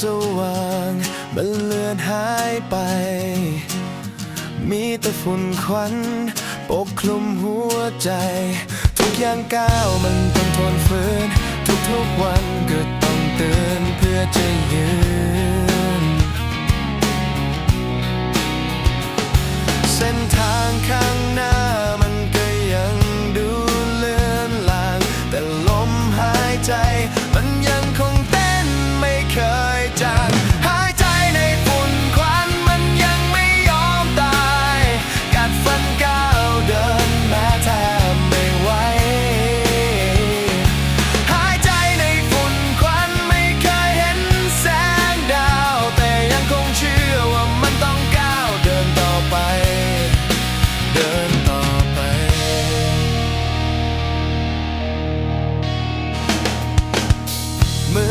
สว่าง มันเลือนหายไป มีแต่ฝุ่นควัน ปกคลุมหัวใจ ทุกอย่างก้าวมันต้องทนฝืน ทุกๆวันก็ต้องเตือนเพื่อจะยืน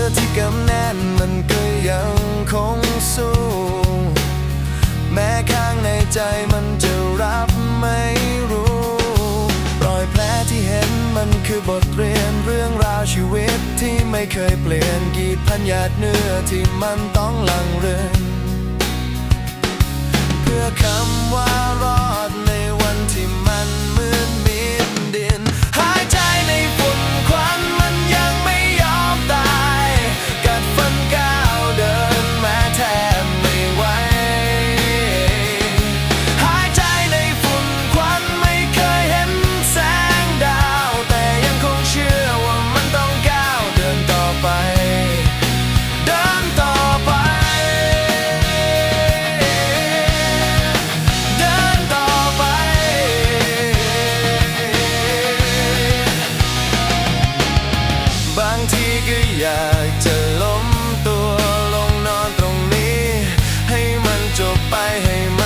อที่กำแน่นมันก็ยังคงสู้แม้ข้างในใจมันจะรับไม่รู้รอยแผลที่เห็นมันคือบทเรียนเรื่องราวชีวิตที่ไม่เคยเปลี่ยนกีดพันหยาดเนื้อที่มันต้องหลังเรือง ก็อยากจะล้มตัวลงนอนตรงนี้ ให้มันจบไปให้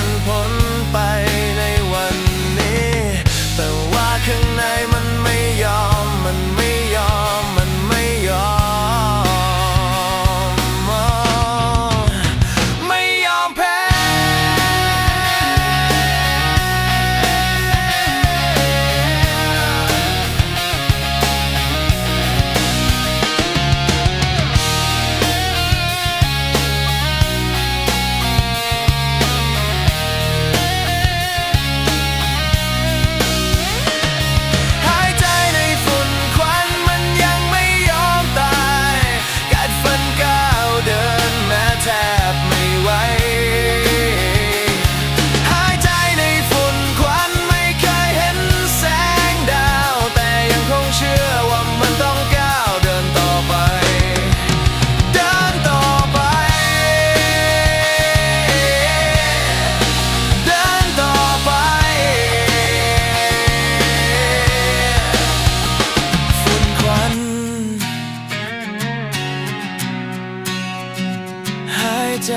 ใจ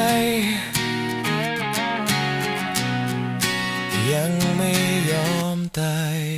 ยังไม่ยอมตาย